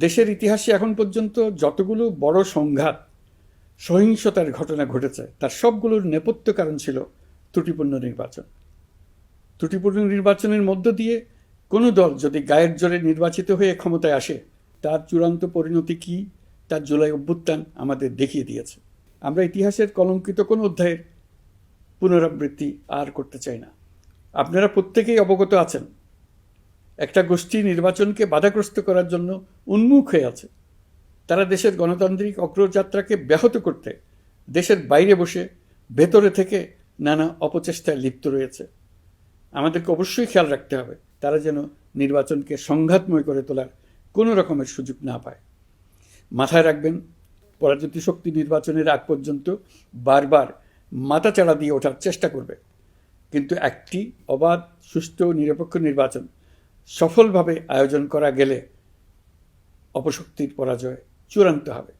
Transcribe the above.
দেশের ইতিহাসে এখন পর্যন্ত যতগুলো বড় সংঘাত, সহিংসতার ঘটনা ঘটেছে, তার সবগুলোর নেপথ্য কারণ ছিল ত্রুটিপূর্ণ নির্বাচন। ত্রুটিপূর্ণ নির্বাচনের মধ্য দিয়ে কোনো দল যদি গায়ের জোরে নির্বাচিত হয়ে ক্ষমতায় আসে, তার চূড়ান্ত পরিণতি কী, তার জুলাই অভ্যুত্থান আমাদের দেখিয়ে দিয়েছে। আমরা ইতিহাসের কলঙ্কিত কোনো অধ্যায়ের পুনরাবৃত্তি আর করতে চাই না। আপনারা প্রত্যেকেই অবগত আছেন একটা গোষ্ঠী নির্বাচনকে বাধাগ্রস্ত করার জন্য উন্মুখ হয়ে আছে। তারা দেশের গণতান্ত্রিক অগ্রযাত্রাকে ব্যাহত করতে দেশের বাইরে বসে ভেতরে থেকে নানা অপচেষ্টায় লিপ্ত রয়েছে। আমাদেরকে অবশ্যই খেয়াল রাখতে হবে, তারা যেন নির্বাচনকে সংঘাতময় করে তোলার কোনো রকমের সুযোগ না পায়। মাথায় রাখবেন, পরাজিত শক্তি নির্বাচনের আগ পর্যন্ত বারবার মাথাচাড়া দিয়ে ওঠার চেষ্টা করবে। কিন্তু একটি অবাধ ও নিরপেক্ষ নির্বাচন সফলভাবে আয়োজন করা গেলে অপশক্তির পরাজয় চূড়ান্ত হবে।